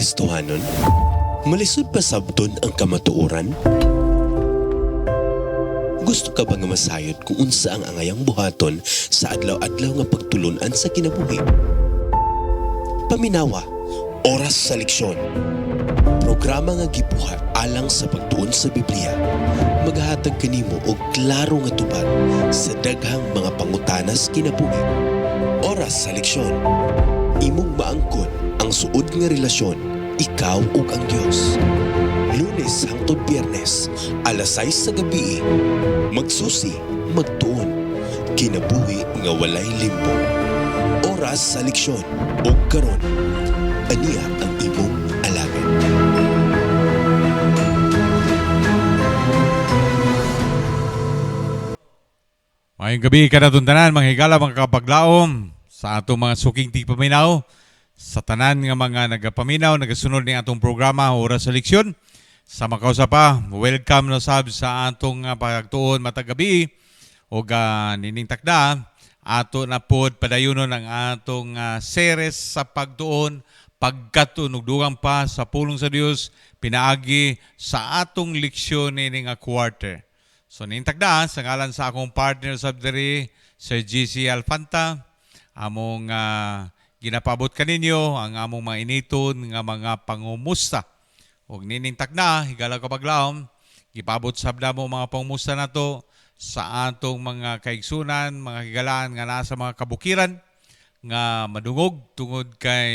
Kristohanon? Malisod pa sabton ang kamatuoran? Gusto ka ba nga masayod kung unsa ang angayang buhaton sa adlaw-adlaw nga pagtulunan sa kinabuhi? Paminawa, oras sa leksyon. Programa nga gibuhat alang sa pagtuon sa Biblia. Maghatag kanimo og klaro nga tubag sa daghang mga pangutanas kinabuhi. Oras sa leksyon. Imong maangkon ang suod nga relasyon, ikaw ug ang Dios. Lunes hangtod Biyernes, alas 6 sa gabi. Magsusi, magtuon. Kinabuhi nga walay limbo. Oras sa leksyon ug karon. Aniya ang imong alagad. Mayong gabi kanatuntanan, mga higala, mga kapaglaom, sa atong mga suking tigpaminaw, sa tanan nga mga nagapaminaw, nagasunod ni atong programa, Oras sa Leksyon. Sa makausa pa, welcome na sab sa atong uh, pagtuon matagabi, o uh, nining takda, ato na pod padayunon ang atong uh, series sa pagtuon, pagkatunog dugang pa sa pulong sa Dios pinaagi sa atong leksyon ni nga quarter. So nintagda sa ngalan sa akong partner sa diri Sir GC Alfanta among ah, ginapabot kaninyo ang among mga initon nga mga pangumusta. Ug nining tagna higala ka paglaom gipabot sabda mo mga pangumusta nato sa atong mga kaigsunan, mga higalaan nga nasa mga kabukiran nga madungog tungod kay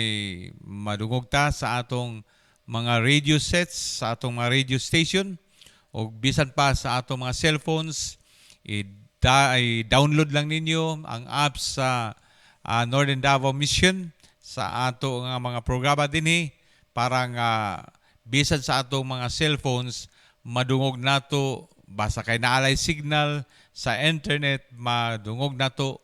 madungog ta sa atong mga radio sets, sa atong mga radio station o bisan pa sa atong mga cellphones, i-download lang ninyo ang app sa ah, Northern Davao Mission sa ato nga mga programa dinhi para nga bisan sa atong mga cellphones madungog nato basta kay naalay signal sa internet madungog nato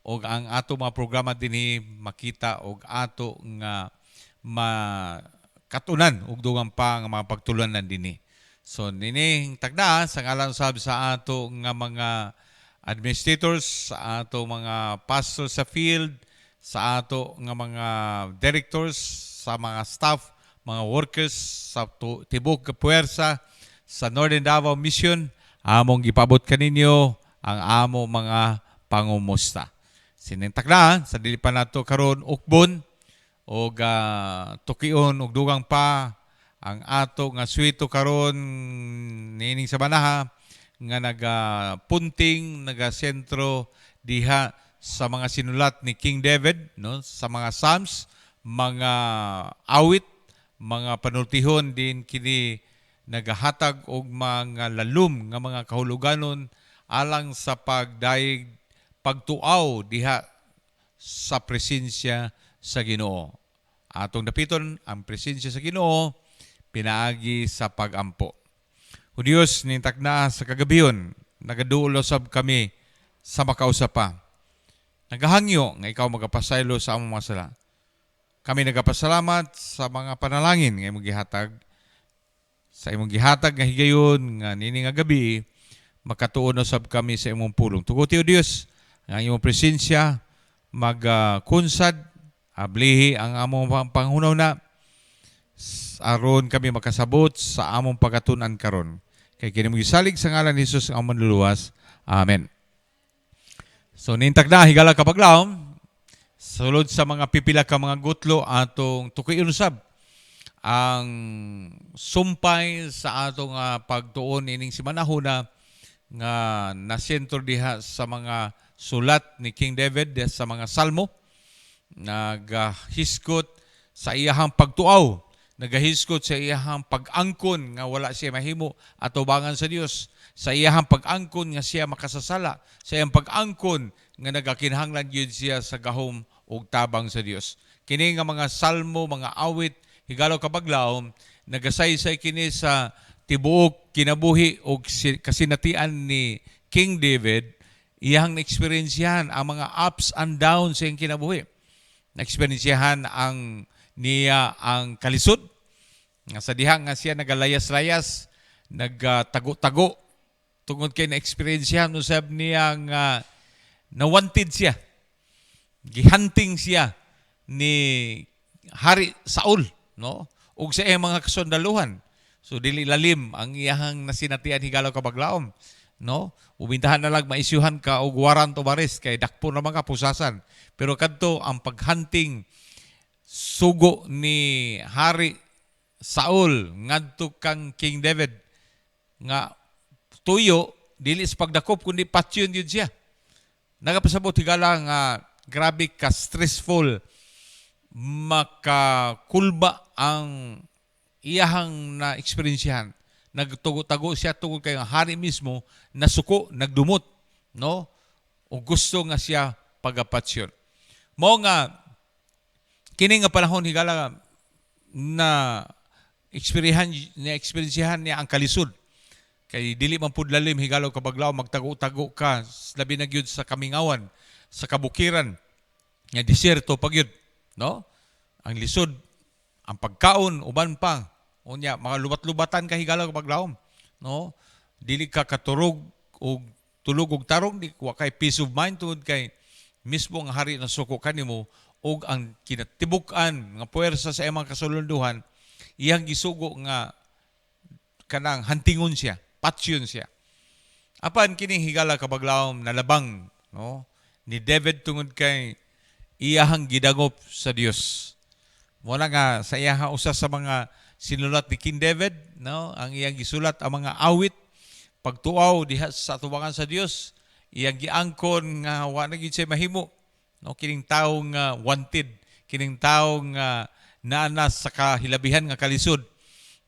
og ang ato mga programa dinhi makita og ato nga makatunan og dugang pa nga mga pagtulunan dinhi. So nining tagda sa ngalan sab sa ato nga mga administrators, sa ato mga pastors sa field, sa ato nga mga directors, sa mga staff, mga workers sa tibok puwersa sa Northern Davao Mission, among gipabot kaninyo ang amo mga pangumusta. Sinintagda sa dili pa nato karon ukbon og ah, tukion og dugang pa ang ato nga suwito karon nining sa banaha nga nagapunting nagasentro diha sa mga sinulat ni King David no sa mga psalms mga awit mga panultihon din kini nagahatag og mga lalum nga mga kahuluganon alang sa pagdaig pagtuaw diha sa presensya sa Ginoo. Atong dapiton ang presensya sa Ginoo pinaagi sa pagampo. O Diyos, nintak na sa kagabiyon, nagaduulo sab kami sa makausapa. Nagahangyo nga ikaw magapasaylo sa among mga sala. Kami nagapasalamat sa mga panalangin nga imong gihatag. Sa imong gihatag nga higayon nga nini nga gabi, makatuon sab kami sa imong pulong. Tuguti o Dios, nga imong presensya magkunsad, ablihi ang among pang- pangunaw na aron kami makasabot sa among pagatunan karon. Kay kini mo gisalig sa ngalan ni Jesus ang manluluwas. Amen. So nintag na higala ka paglaom sulod sa mga pipila ka mga gutlo atong tukoy usab ang sumpay sa atong uh, pagtuon ining si manahuna nga nasentro diha sa mga sulat ni King David sa mga salmo nagahiskot sa iyahang pagtuaw nagahiskot sa iyahang pag-angkon nga wala siya mahimo. Atubangan sa Dios sa iyahang pag-angkon nga siya makasasala sa iyang pag-angkon nga nagakinahanglan gyud siya sa gahom ug tabang sa Dios kini nga mga salmo mga awit higalo kabaglaom nagasaysay kini sa tibuok kinabuhi ug si- kasinatian ni King David. Iyang na-experiensyahan ang mga ups and downs sa iyang kinabuhi. Na-experiensyahan ang niya ang kalisod nga sa diha nga siya nagalayas-layas nagtago-tago tungod kay na-experiensyahan usab niya nga nawanted siya gihanting siya ni Hari Saul no? Ug sa iyang mga kasundaluhan. So dili lalim ang iyahang nasinatian higalaw kabaglaom, no? Ubintahan na lang maisyuhan ka og warrant of arrest kay dakpo na mga pusasan. Pero kadto ang paghunting sugo ni Hari Saul ngadto kang King David nga tuyo dili sa pagdakop kundi patyon yun siya. Nagapasabot higala nga grabe ka stressful makakulba ang iyahang na eksperyensyahan. Nagtugo-tago siya tungkol kay hari mismo nasuko, nagdumot, no? O gusto nga siya pagapatsyon. Mao nga kini nga panahon higala na eksperyahan na eksperyensyahan niya ang kalisod. Kay dili man pud lalim higalaw kabaglaw magtago-tago ka labi na gyud sa kamingawan sa kabukiran. Nga disyerto pag yun, no? Ang lisod ang pagkaon uban pa. Unya mga lubat-lubatan ka higalaw kabaglawom no? Dili ka katurog og tulog og tarong di wa kay peace of mind tungod kay mismo ang hari na suko kanimo og ang kinatibuk-an nga puwersa sa imong kasulunduhan iyang gisugo nga kanang hantingon siya, patsyon siya. Apan kining higala kabaglawom nalabang no ni David tungod kay iyahang gidagop sa Dios. Mo na nga sa iyaha usa sa mga sinulat ni King David no ang iyang gisulat ang mga awit pagtuaw diha sa tubangan sa Dios iyang giangkon nga wa na gyud siya mahimo no kining tawo nga wanted kining tawo nga naanas sa kahilabihan nga kalisod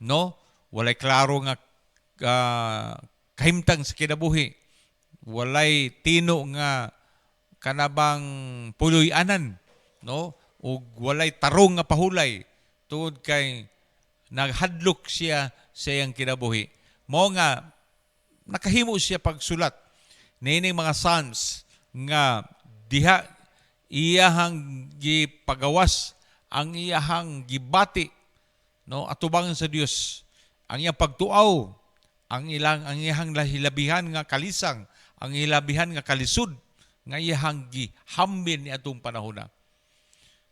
no? Walay klaro nga ah, kahimtang sa kinabuhi. Walay tino nga kanabang puloy-anan no? Ug walay tarong nga pahulay tungod kay naghadlok siya sa iyang kinabuhi. Mao nga nakahimo siya pagsulat. Nining mga psalms nga diha iyahang gipagawas ang iyahang gibati no atubangan sa Dios ang iyang pagtuaw ang ilang ang iyahang lahilabihan nga kalisang ang hilabihan nga kalisod nga iyahang gihambin ni atong panahon na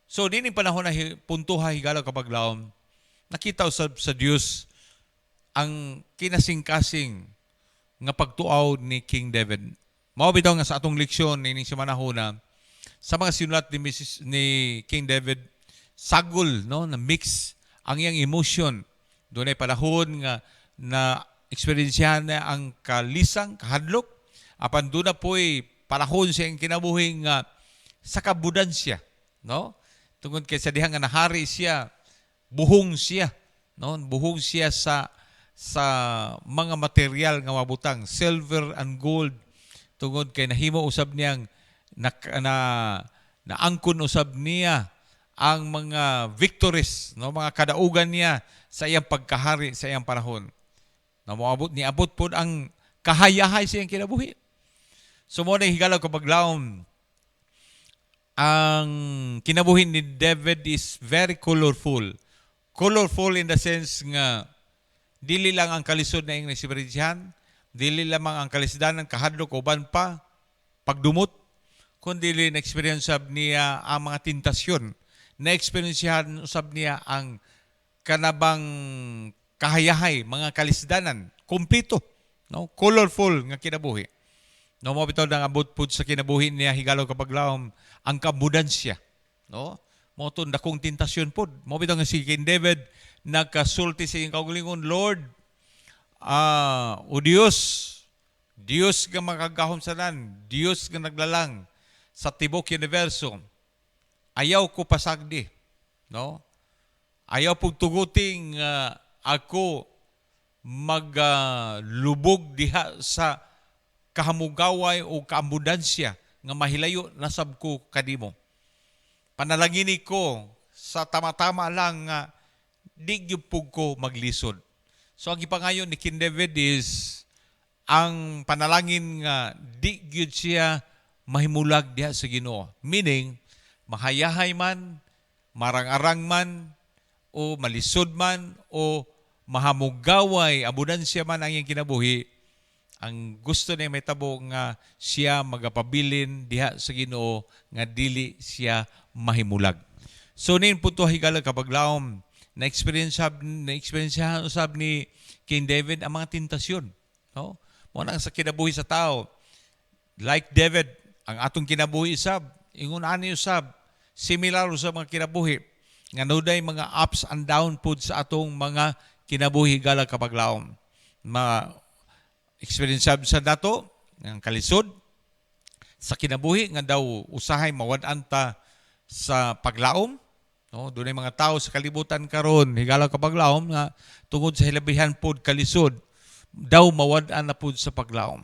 so dinhi panahon na puntuha higalaw kapaglawom nakita usab sa Dios ang kinasing-kasing nga pagtuaw ni King David mao bitaw nga sa atong leksyon nining semana huna sa mga sinulat ni, Mrs., ni King David sagol no na mix ang iyang emotion doon ay panahon nga na eksperyensyahan na ang kalisang kahadlok apan doon na po'y panahon siya ang kinabuhi nga sa kabudansya no? Tungod kay sa diha nga nahari siya buhong siya no? Buhong siya sa sa mga material nga mabutang silver and gold. Tungod kay nahimo usab niyang na, na naangkon usab niya ang mga victories no? Mga kadaugan niya sa iyang pagkahari sa iyang panahon. Na moabot ni abot pod ang kahayahay sa iyang kinabuhi. So mo na higalaw kapaglawom ang kinabuhi ni David is very colorful. Colorful in the sense nga dili lang ang kalisod na iyang eksperyensyahan dili lamang ang kalisdan ng kahadlok uban pa pagdumot kundi na-experience sab niya ang mga tentasyon. Na-experiencehan usab niya ang kanabang kahayahay, mga kalisdanan, kumpleto, no? colorful nga kinabuhi. No mo bitaw nang abot pud sa kinabuhi niya higalaw kapaglawom ang kabudansya, no? Mo to dakong tentasyon pud. Mo bitaw nga si King David nagkasulti sa iyang kaugalingon, Lord, ah, o Dios, Dios nga makagahom sa nan, Dios nga naglalang sa tibok universo. Ayaw ko pasagdi, no? Ayaw pug tuguting nga ako maglubog diha sa kahamugaway o kaambudansya nga mahilayo nasab ko kadimo. Panalangini ko sa tama-tama lang nga di gyud pug ko maglisod. So ang ipangayon ni King David is ang panalangin nga di siya mahimulag diha sa Ginoo. Meaning mahayahay man, marang-arang man o malisod man o mahamugaway, abudansya man ang iyang kinabuhi, ang gusto niya may tabo nga siya magapabilin diha sa Ginoo nga dili siya mahimulag. So nin punto higala kapag laom na experience na experience usab ni King David ang mga tentasyon no? Mo na sa kinabuhi sa tao. Like David ang atong kinabuhi usab ingon ani usab similar sa mga kinabuhi nga nuday mga ups and down pud sa atong mga kinabuhi gala kapaglaom. Ma experience sab sa dato ang kalisod sa kinabuhi nga daw usahay mawad-an ta sa paglaom. No dunay mga tao sa kalibutan karon higala ka paglaom nga tungod sa hilabihan pod kalisod daw mawad-an na pod sa paglaom.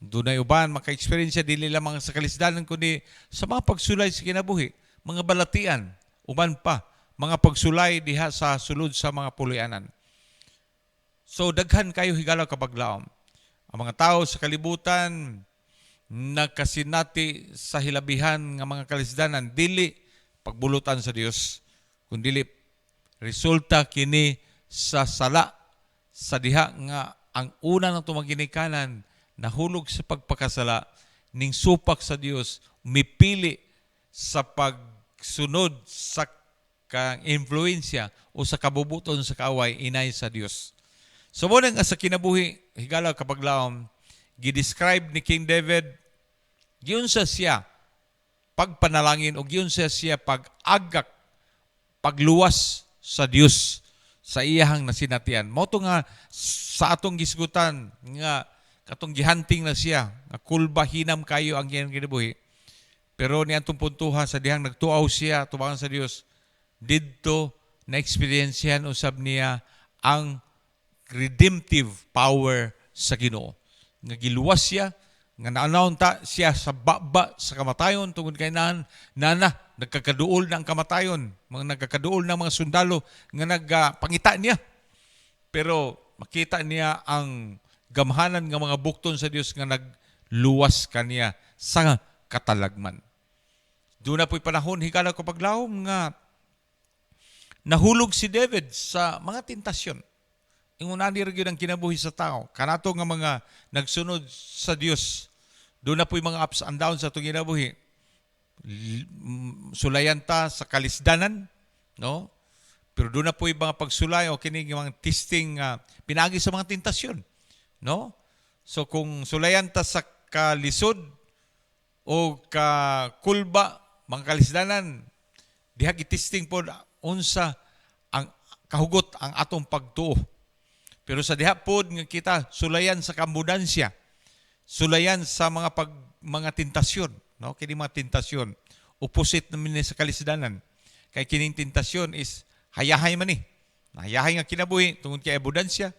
Dunay uban maka-experience dili lamang sa kalisdanan kundi sa mga pagsulay sa kinabuhi mga balatian uban pa mga pagsulay diha sa sulod sa mga puloy-anan so daghan kayo higala ka paglaom. Ang mga tao sa kalibutan nakasinati sa hilabihan nga mga kalisdanan. Dili pagbulutan sa Dios kundi resulta kini sa sala sa diha nga ang una ng tumaginikanan nahulog sa pagpakasala ning supak sa Dios mipili sa pagsunod sa kang influensya o sa kabubuton sa kaaway inay sa Dios. So mo nga sa kinabuhi higala kapag laom gidescribe ni King David giun sa siya pagpanalangin o giun sa siya pag-agak pagluwas sa Dios sa iyahang nasinatian. Mo to nga sa atong gisgutan nga katong gihanting na siya nga kulba hinam kayo ang iyang kinabuhi. Pero ni atong puntuha sa dihang nagtuaw siya tubangan sa Dios didto na experiensyan usab niya ang redemptive power sa Ginoo. Nga giluwas siya nga naanaw ta siya sa baba sa kamatayon tungod kay nan nana nagkakaduol na ang kamatayon mga nagkakaduol na mga sundalo nga nagpangita niya pero makita niya ang gamhanan nga mga bukton sa Dios nga nagluwas kaniya sa katalagman doon na po'y panahon higala ko paglawom nga nahulog si David sa mga tentasyon ingunan ni gyud ang kinabuhi sa tao. Kanato nga mga nagsunod sa Dios doon na po'y mga ups and downs sa itong kinabuhi. Mm, sulayan ta sa kalisdanan no? Pero doon na po'y mga pagsulay o kini mga testing nga pinagi sa mga tentasyon no? So kung sulayan ta sa kalisod o kakulba mga kalisdanan diha gitisting pod unsa ang kahugot ang atong pagtuo. Pero sa diha pod nga kita sulayan sa kambudansya sulayan sa mga pag mga tentasyon no? Kini mga tentasyon opposite naman ni sa kalisdanan. Kay kining tentasyon is hayahay man ni. Hayahay nga kinabuhi tungod kay abudansya.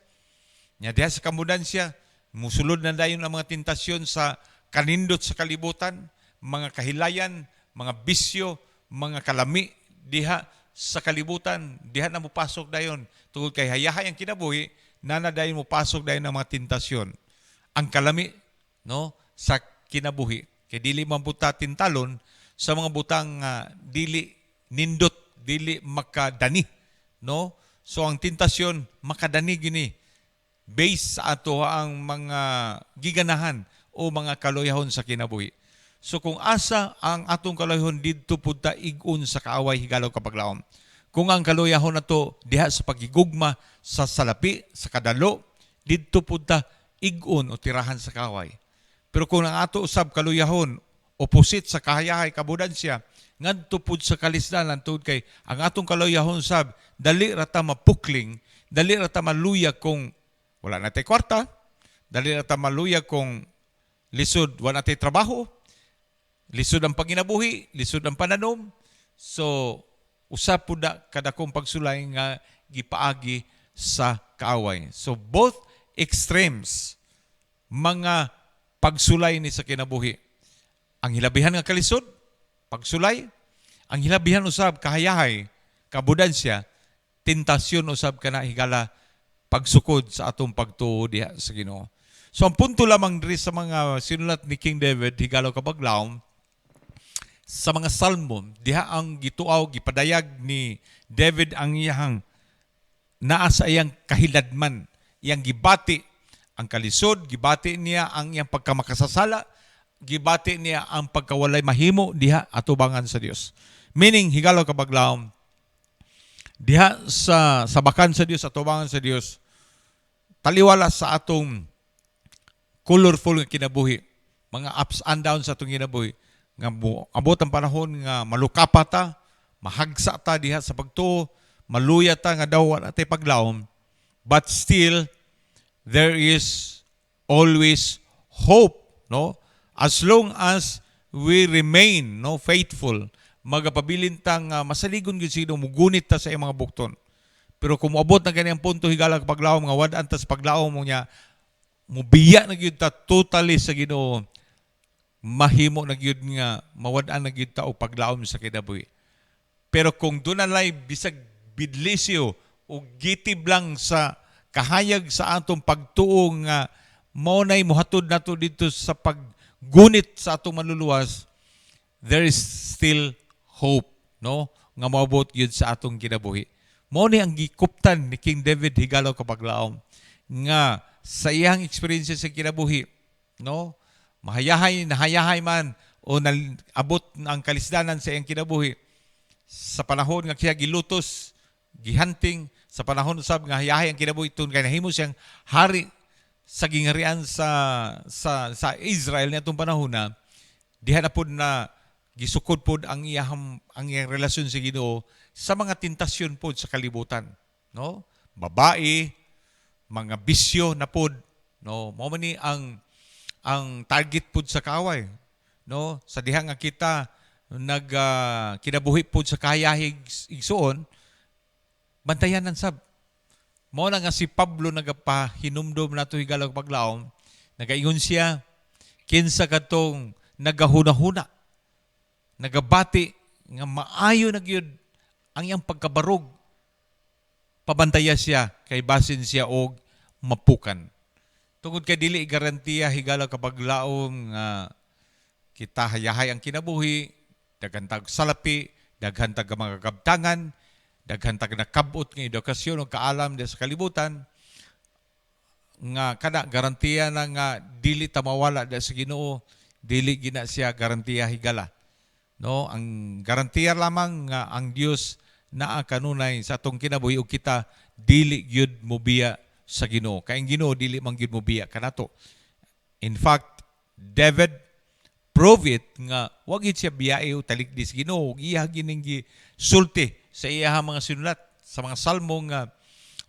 Nya diha sa kambudansya musulod na dayon ang mga tentasyon sa kanindot sa kalibutan mga kahilayan mga bisyo mga kalami diha sa kalibutan diha na mopasok dayon. Tungod kay hayahay ang kinabuhi nana dayon mopasok dayon ang mga tentasyon ang kalami no sa kinabuhi. Kay dili man buta tintalon sa mga butang nga dili nindot dili makadani no? So ang tentasyon makadani gini. Based sa ato ang mga giganahan o mga kaluyahon sa kinabuhi so kung asa ang atong kaluyahon didto pud ta ig-un sa kaaway higalaw kapaglaom kung ang kaluyahon nato diha sa pagigugma sa salapi sa kadalo didto pud ta ig-un o tirahan sa kaaway. Pero kung ang ato usab kaluyahon opposite sa kahayahay kabudansya ngadto pud sa kalisdanan tungod kay ang atong kaluyahon sab dali ra ta mapukling dali ra ta maluya kung wala na tay kwarta dali ra ta maluya kung lisod wala na tay trabaho lisod ang panginabuhi lisod ang pananom so usa pud na kada kong pagsulay nga gipaagi sa kaaway so both extremes mga pagsulay ni sa kinabuhi. Ang hilabihan nga kalisod, pagsulay. Ang hilabihan usab kahayahay, kabudansya, tentasyon usab kana higala pagsukod sa atong pagtuo diha sa Ginoo. So ang punto lamang diri sa mga sinulat ni King David higalo kabaglaom sa mga salmo diha ang gituaw gipadayag ni David ang iyang naa sa iyang kahiladman iyang gibati ang kalisod, gibati niya ang iyang pagkamakasasala, gibati niya ang pagkawalay mahimo diha atubangan sa Dios. Meaning higalaw kabaglaom diha sa sabakan sa Dios atubangan sa Dios taliwala sa atong colorful nga kinabuhi mga ups and downs sa atong kinabuhi nga abot ang panahon nga malukapa ta mahagsa ta diha sa pagtuo maluya ta nga daw wala paglaom. But still there is always hope no? As long as we remain no faithful magapabilin ta nga masaligon gyud sino mugunit ta sa iyang mga bukton. Pero kung moabot na ganyan punto higala paglaom nga wad antas paglaom mo niya mubiya na gyud ta totally sa Ginoo mahimo na gyud nga mawad-an na gyud ta og paglaom sa kinabuhi pero kung doon lay bisag bidlisyo o gitib lang sa kahayag sa atong pagtuo nga mao nay mohatod nato dito sa paggunit sa atong manluluwas, there is still hope, no? Nga maabot yun sa atong kinabuhi. Mao ni ang gikuptan ni King David higalaw kapaglaom nga sa iyang experience sa kinabuhi, no? Mahayahay, nahayahay man o abot ang kalisdanan sa iyang kinabuhi sa panahon nga siya gilutos, gihanting, sa panahon usab nga hayahay ang kinabuhi tun kay nahimo siyang hari sa gingarian sa sa sa Israel niadtong panahon na diha na pud na gisukod pod ang iyang ang iyang relasyon sa Ginoo sa mga tentasyon pod sa kalibutan, no? Babae, mga bisyo na pod, no? Mao man ni ang ang target pod sa kaway, no? Sa diha nga kita nag ah, kinabuhi pod sa kahayahig igsuon, bantayan ng sab. Mao na nga si Pablo nagapahinumdom nato higalag paglaom, nagaingon siya kinsa katong nagahuna-huna, nagabati nga maayo na gyud ang iyang pagkabarog. Pabantaya siya kay basin siya og mapukan. Tungod kay dili garantiya higala kapag laom nga kita hayahay ang kinabuhi, daghan tag salapi, daghan tag mga kabtangan, daghan tag nakabot nga edukasyon o kaalam sa kalibutan nga kada garantiya na nga dili ta mawala di sa Ginoo, dili gina siya garantiya higala. No, ang garantiya lamang nga ang Dios naa kanunay sa atong kinabuhi ug kita dili gyud mobiya sa Ginoo. Kay ang Ginoo dili man gyud mobiya kanato. In fact, David prove it nga wag gid siya biyae o talikdi sa Ginoo iya gining sulti sa iya mga sinulat sa mga salmo nga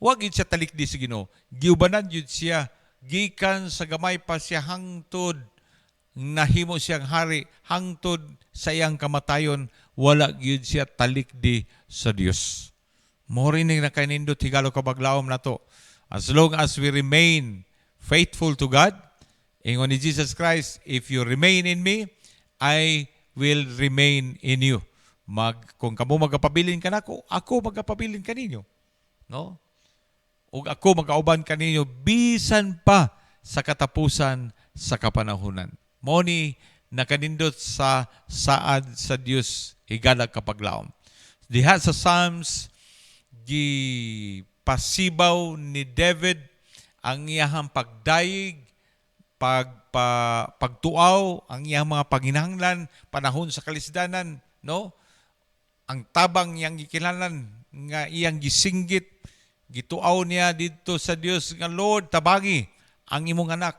wag gid siya talikdi sa Ginoo giubanan jud siya gikan sa gamay pa siya hangtod nahimo siyang hari hangtod sa iyang kamatayon wala gyud siya talikdi sa Dios mo rin na kanindot higalo kabaglaom nato as long as we remain faithful to God Ingon ni Jesus Christ, if you remain in me, I will remain in you. Mag, kung kamo magapabilin ka nako, ako magapabilin kaninyo. No? O ako magauban kaninyo bisan pa sa katapusan sa kapanahunan. Mo ni nakanindot sa saad sa Dios higala kapaglaom. Diha sa Psalms gi pasibaw ni David ang iyahang pagdayig pag pa, pagtuaw ang iyang mga panginahanglan panahon sa kalisdanan no? Ang tabang iyang gikilalan nga iyang gisinggit gituaw niya dito sa Dios nga Lord tabangi ang imong anak.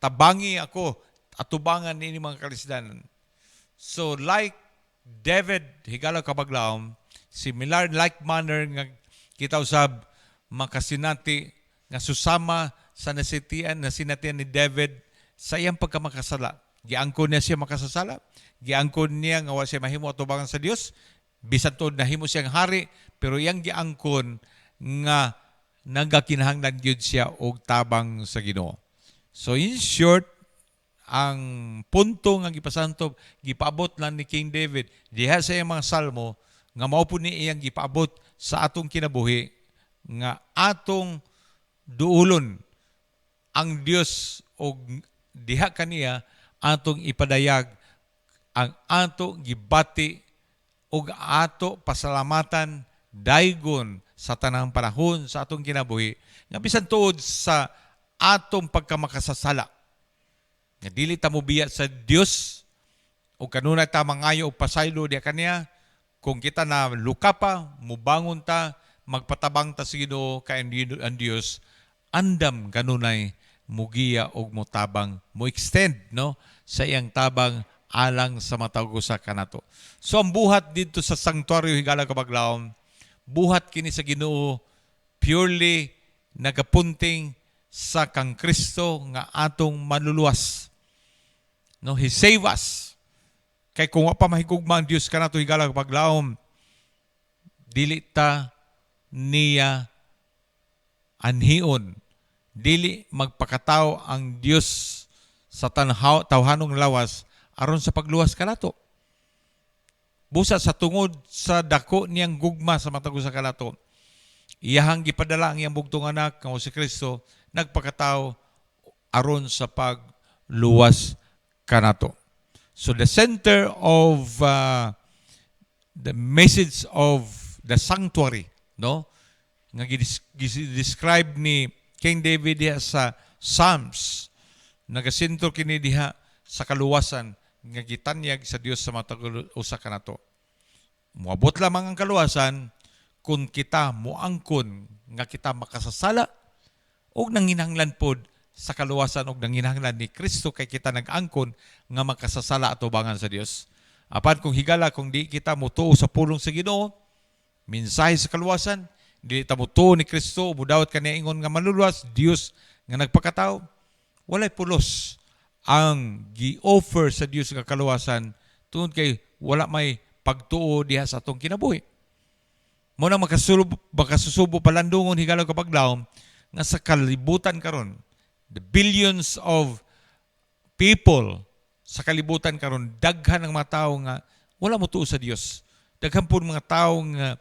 Tabangi ako atubangan ni mga kalisdanan. So like David higala kabaglaom similar like manner nga kita usab makasinati nga susama sa nasitian na sinatian ni David sa iyang pagkamakasala. Giangkon niya siya makasasala. Giangkon niya nga wa siya mahimo atubangan sa Dios. Bisan to nahimo siyang hari, pero iyang giangkon nga nagakinahanglan gyud siya og tabang sa Ginoo. So in short, ang punto nga gipasantob gipaabot lang ni King David diha sa iyang mga salmo nga mao ni iyang gipaabot sa atong kinabuhi nga atong duulon ang Dios og diha kaniya atong ipadayag ang ato gibati og ato pasalamatan daygon sa tanang panahon sa atong kinabuhi nga bisan tuod sa atong pagkamakasasala. Nga dili ta mobiya sa Dios o kanunay ta mangayo og pasaylo diha kaniya kung kita na luka pa, mubangon ta, magpatabang ta sa Ginoo kay ang Di- ang Dios, andam kanunay mugiya og motabang mo extend no sa iyang tabang alang sa matawag sa kanato. So ang buhat dito sa sanctuary higala kabaglaom, buhat kini sa Ginoo purely nagapunting sa kang Kristo nga atong manluluwas. No, he save us. Kay kung pa mahigugma ang Dios kanato higala paglaom, dili ta niya anhion. Dili magpakataw ang Dios sa tanhaw tawhanong lawas aron sa pagluwas kanato. Busa sa tungod sa dako niyang gugma sa matag sa kanato. Iyahang gipadala ang iyang bugtong anak nga si Kristo nagpakataw aron sa pagluwas kanato. So the center of uh, the message of the sanctuary, no? Nga gidescribe ni King David diha sa Psalms, nagasinto kini diha sa kaluwasan nga gitanyag sa Dios sa matag usa kanato. Muabot lamang ang kaluwasan kung kita muangkon nga kita makasasala og nanginahanglan pod sa kaluwasan og nanginahanglan ni Kristo kay kita nag-angkon nga makasasala atubangan sa Dios. Apan kung higala kung di kita mutuo sa pulong sa Ginoo, mensahe sa kaluwasan, di ta mutuo ni Kristo, mudawat kaniya ingon nga maluluwas, Dios nga nagpakatao, walay pulos ang gi-offer sa Dios nga kaluwasan tungod kay wala may pagtuo diha sa atong kinabuhi. Mo na makasusubo, makasusubo palandungon higala kapag daom nga sa kalibutan karon the billions of people sa kalibutan karon daghan ang mga tao nga wala mo tuo sa Dios. Daghan po mga tao nga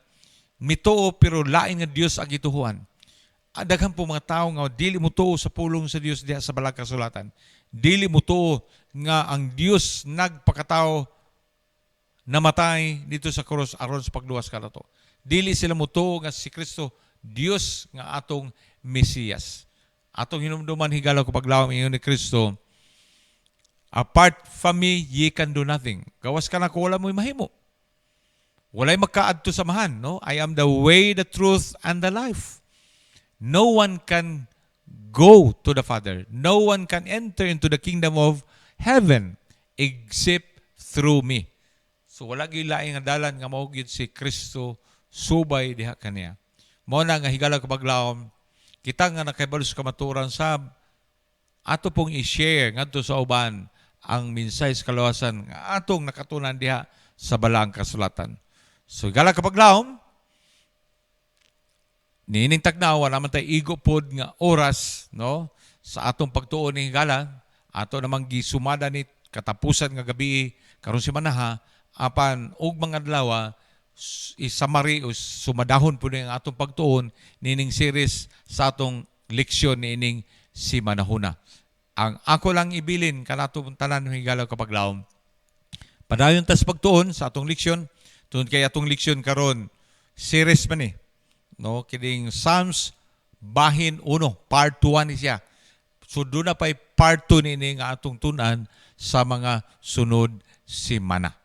mituo pero lain nga Dios ang gituhuan. Ah, Daghan po mga tao nga dili mo tuo sa pulong sa Dios diha sa balag kasulatan. Dili mo tuo nga ang Dios nagpakatao namatay dito sa krus aron sa pagluwas kanato. Dili sila mo tuo nga si Kristo Dios nga atong Mesiyas. Atong hinumduman higala ko paglawam ingon ni Kristo, apart from me, ye can do nothing. Gawas ka na ko wala mo mahimo. Walay magkaadto samahan, no? I am the way, the truth, and the life. No one can go to the Father. No one can enter into the kingdom of heaven except through me. So wala gyud laing dalan nga mao si Kristo subay diha kaniya. Mao na nga higala ka paglawom kita nga nakaibalos kamaturan sa ato pong i-share ngadto sa uban ang mensahe sa kaluwasan nga atong nakatunan diha sa balang kasulatan. So higala ka paglawom nining tagnawa naman tay igo pod nga oras no? Sa atong pagtuon ni higala ato namang gisumada ni katapusan nga gabi karon si manaha apan og mga adlaw isamari o sumadahon po ang atong pagtuon nining series sa atong leksyon nining si Manahuna. Ang ako lang ibilin kanato tanan higalaw kapag laom. Padayon tas pagtuon sa atong leksyon tungod kay atong leksyon karon series man eh. No, kining Psalms bahin 1, part 1 ni siya. So doon na pa'y part 2 nini nga atong tunan sa mga sunod simana.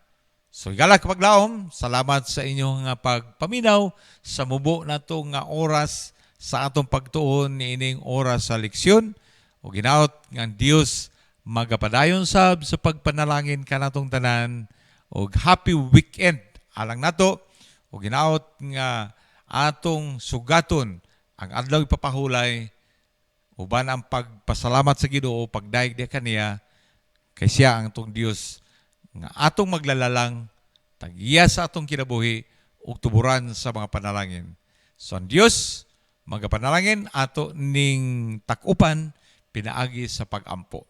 So higala kapag laom, salamat sa inyong nga pagpaminaw sa mubo na to nga oras sa atong pagtuon ni ining oras sa leksyon. O ginaot nga Dios magapadayon sab sa pagpanalangin kanatong tanan. O happy weekend alang nato. O ginaot nga atong sugaton ang adlaw ipapahulay. Uban ang pagpasalamat sa Ginoo pagdaig di kaniya kay siya ang atong Dios nga atong maglalalang tagiya sa atong kinabuhi ug tuburan sa mga panalangin. So ang Dios magapanalangin ato ning takupan pinaagi sa pagampo.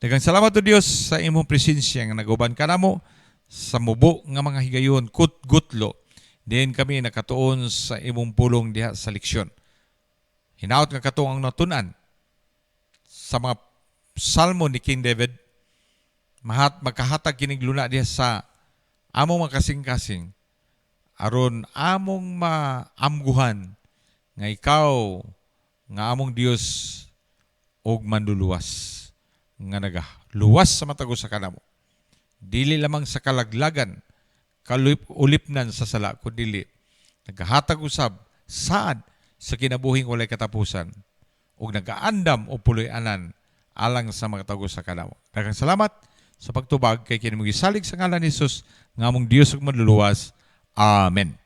Daghang salamat to Dios sa imong presensya nga naguban kanamo sa mubo nga mga higayon kut-gutlo. Diin kami nakatuon sa imong pulong diha sa leksyon. Hinaot nga katuong ang natunan sa mga salmo ni King David mahat magkahatag kining luna diha sa among makasing-kasing. Aron among maamguhan nga ikaw nga among Dios og manduluwas nga nagaluwas sa matago sa kanamo. Dili lamang sa kalaglagan kalulipnan sa sala kundi nagahatag usab saad sa kinabuhing walay katapusan ug nagaandam o puloy-anan alang sa mga tago sa kanawa. Daghang salamat sa pagtubag kay kini gisalig sa ngalan ni Jesus nga among Dios ug manluluwas. Amen.